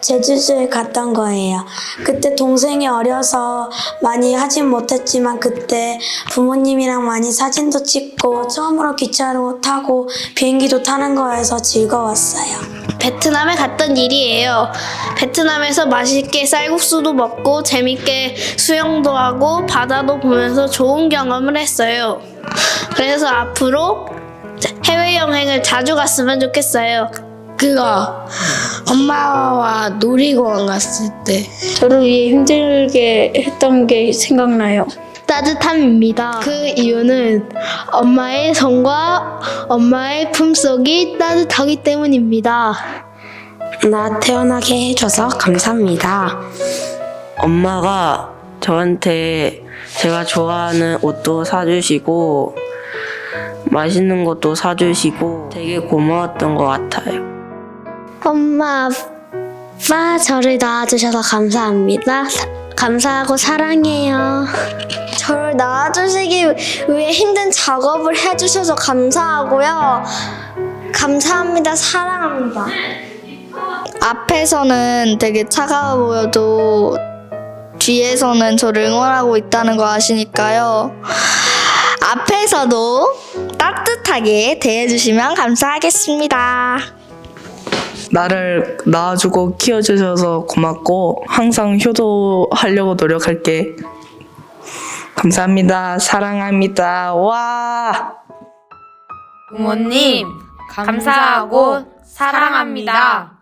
제주도에 갔던 거예요. 그때 동생이 어려서 많이 하진 못했지만 그때 부모님이랑 많이 사진도 찍고 처음으로 기차로 타고 비행기도 타는 거여서 즐거웠어요. 베트남에 갔던 일이에요. 베트남에서 맛있게 쌀국수도 먹고 재밌게 수영도 하고 바다도 보면서 좋은 경험을 했어요. 그래서 앞으로 해외 여행을 자주 갔으면 좋겠어요. 그거 엄마와 놀이공원 갔을 때 저를 위해 힘들게 했던 게 생각나요. 따뜻함입니다. 그 이유는 엄마의 손과 엄마의 품속이 따뜻하기 때문입니다. 나 태어나게 해줘서 감사합니다. 엄마가 저한테 제가 좋아하는 옷도 사주시고 맛있는 것도 사주시고 되게 고마웠던 것 같아요. 엄마, 아빠 저를 낳아주셔서 감사합니다. 사- 감사하고 사랑해요. 저를 낳아주시기 위해 힘든 작업을 해주셔서 감사하고요. 감사합니다. 사랑합니다. 앞에서는 되게 차가워 보여도 뒤에서는 저를 응원하고 있다는 거 아시니까요. 앞에서도 따뜻하게 대해주시면 감사하겠습니다. 나를 낳아주고 키워주셔서 고맙고 항상 효도하려고 노력할게. 감사합니다. 사랑합니다. 와. 부모님, 감사하고 사랑합니다.